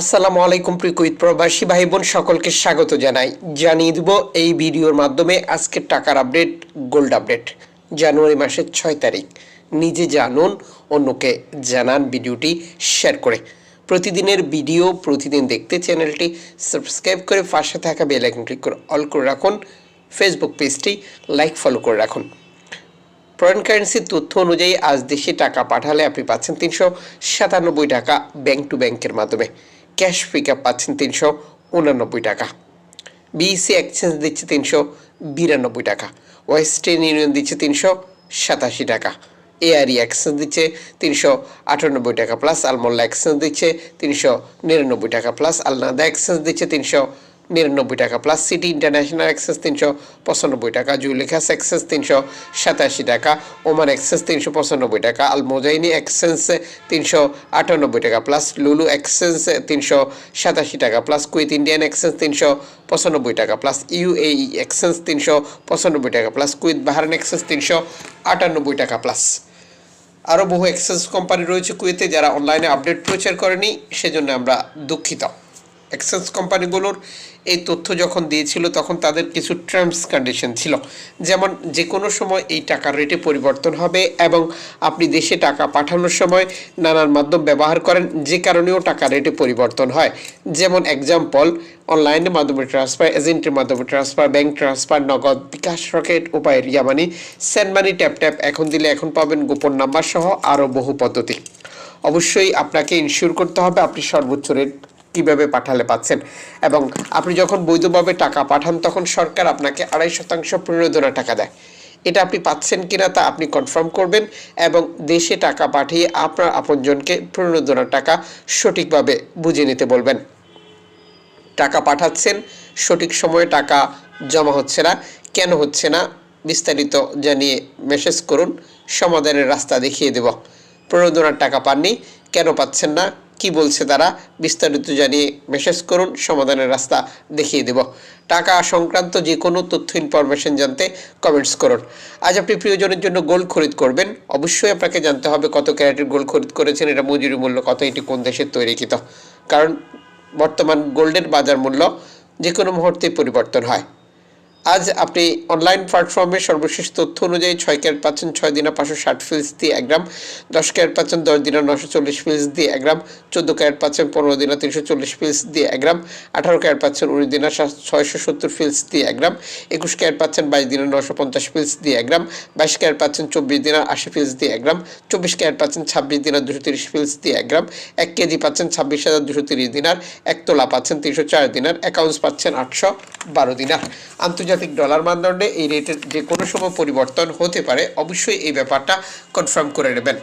আসসালামু আলাইকুম প্রিকুইত প্রবাসী ভাই বোন সকলকে স্বাগত জানাই। জানিয়ে দেব এই ভিডিওর মাধ্যমে আজকের টাকার আপডেট, গোল্ড আপডেট, জানুয়ারি মাসের ছয় তারিখ। নিজে জানুন, অন্যকে জানান ভিডিওটি শেয়ার করে। প্রতিদিনের ভিডিও, প্রতিদিন দেখতে চ্যানেলটি সাবস্ক্রাইব করে পাশে থাকা বেল আইকন ক্লিক করে অল করে রাখুন। ফেসবুক পেজটি লাইক, ফলো করে রাখুন। ফরেন কারেন্সির তথ্য অনুযায়ী আজ দেশে টাকা পাঠালে আপনি পাচ্ছেন তিনশো সাতানব্বই টাকা ব্যাংক টু ব্যাংকের মাধ্যমে। ক্যাশ পিক আপ পাচ্ছেন তিনশো উনানব্বই টাকা। বিইসি এক্সচেঞ্জ দিচ্ছে তিনশো বিরানব্বই টাকা। ওয়েস্টার্ন ইউনিয়ন দিচ্ছে তিনশো সাতাশি টাকা। এআরই এক্সচেঞ্জ দিচ্ছে তিনশো আটানব্বই টাকা প্লাস আলমোল্লা এক্সচেঞ্জ দিচ্ছে তিনশো নিরানব্বই টাকা প্লাস আলনাদা এক্সচেঞ্জ দিচ্ছে তিনশো নিরানব্বই টাকা প্লাস সিটি ইন্টারন্যাশনাল এক্সেস তিনশো পঁচানব্বই টাকা জুলিখাস এক্সেস তিনশো সাতাশি টাকা ওমান এক্সেস তিনশো পঁচানব্বই টাকা আল মোজাইনি এক্সচেঞ্জ তিনশো আটানব্বই টাকা প্লাস লুলু এক্সচেঞ্জ তিনশো সাতাশি টাকা প্লাস কুইথ ইন্ডিয়ান এক্সচেঞ্জ তিনশো পঁচানব্বই টাকা প্লাস ইউএই এক্সচেঞ্জ তিনশো পঁচানব্বই টাকা প্লাস কুইথ বাহারান এক্সচেঞ্জ তিনশো আটানব্বই টাকা প্লাস আরও বহু এক্সচেঞ্জ কোম্পানি রয়েছে কুয়েতে যারা অনলাইনে আপডেট প্রচার করেনি, সেজন্য আমরা দুঃখিত। এক্সচেঞ্জ কোম্পানিগুলোর এই তথ্য যখন দিয়েছিল, তখন তাদের কিছু টার্মস কন্ডিশন ছিল। যেমন যে কোনো সময় এই টাকার রেটে পরিবর্তন হবে এবং আপনি দেশে টাকা পাঠানোর সময় নানান মাধ্যম ব্যবহার করেন, যে কারণেও টাকা রেটে পরিবর্তন হয়। যেমন এক্সাম্পল অনলাইনের মাধ্যমে ট্রান্সফার এজেন্টের মাধ্যমে transfer bank transfer Nagad bKash Rocket Upay Ria money send money tap tap এখন দিলে এখন পাবেন গোপন নাম্বার সহ আরও বহু পদ্ধতি। অবশ্যই আপনাকে ইনশিওর করতে হবে আপনি সর্বোচ্চ রেট কীভাবে পাঠালে পাচ্ছেন? এবং আপনি যখন বৈধভাবে টাকা পাঠান, তখন সরকার আপনাকে আড়াই শতাংশ প্রণোদনা টাকা দেয়। এটা আপনি পাচ্ছেন কিনা তা আপনি কনফার্ম করবেন এবং দেশে টাকা পাঠিয়ে আপনার আপনজনকে প্রণোদনা টাকা সঠিকভাবে বুঝে নিতে বলবেন। টাকা পাঠাচ্ছেন, সঠিক সময়ে টাকা জমা হচ্ছে না, কেন হচ্ছে না, বিস্তারিত জানিয়ে মেসেজ করুন, সমাধানের রাস্তা দেখিয়ে দেব। প্রণোদনার টাকা পাননি, কেন পাচ্ছেন না কি বলছে তারা বিস্তারিত জানিয়ে মেসেজ করুন, সমাধানের রাস্তা দেখিয়ে দেব। টাকা সংক্রান্ত যে কোনো তথ্য ইনফরমেশন জানতে কমেন্টস করুন। আজ আপনি প্রিয়জনের জন্য গোল্ড খরিদ করবেন। অবশ্যই আপনাকে জানতে হবে কত ক্যারেটের গোল্ড খরিদ করেছেন, এটা মজুরি মূল্য কত, এটি কোন দেশের তৈরিকৃত। কারণ বর্তমান গোল্ডের বাজার মূল্য যে কোনো মুহূর্তে পরিবর্তন হয়। আজ আপনি অনলাইন প্ল্যাটফর্মে সর্বশেষ তথ্য অনুযায়ী ছয় ক্যারেট পাচ্ছেন, ছয় দিনা পাঁচশো ষাট ফিলস দিয়ে এক গ্রাম, দশ ক্যারেট পাচ্ছেন, দশ দিনা নশো চল্লিশ ফিলস দিয়ে এক গ্রাম, চোদ্দ ক্যারেট পাচ্ছেন, পনেরো দিনা তিনশো চল্লিশ ফিলস দিয়ে এক গ্রাম, আঠারো ক্যারেট পাচ্ছেন, উনিশ দিনা ছয়শো সত্তর ফিলস দিয়ে এক গ্রাম, একুশ ক্যারেট পাচ্ছেন, বাইশ দিনা নশো পঞ্চাশ ফিলস দিয়ে এক গ্রাম, বাইশ ক্যারেট পাচ্ছেন, চব্বিশ দিনা আশি ফিলস দিয়ে এক গ্রাম, চব্বিশ ক্যারেট পাচ্ছেন, ছাব্বিশ দিনা দুশো তিরিশ ফিলস দিয়ে এক গ্রাম, এক কেজি পাচ্ছেন, ছাব্বিশ হাজার দুশো তিরিশ দিনার, এক তোলা পাচ্ছেন, তিনশো চার দিনার অ্যাকাউন্টস পাচ্ছেন আটশো বারো দিনার। আন্তর্জাতিক ডলার মানদণ্ডে এই রেটের যে কোনো সময় পরিবর্তন হতে পারে, অবশ্যই এই ব্যাপারটা কনফার্ম করে নেবেন।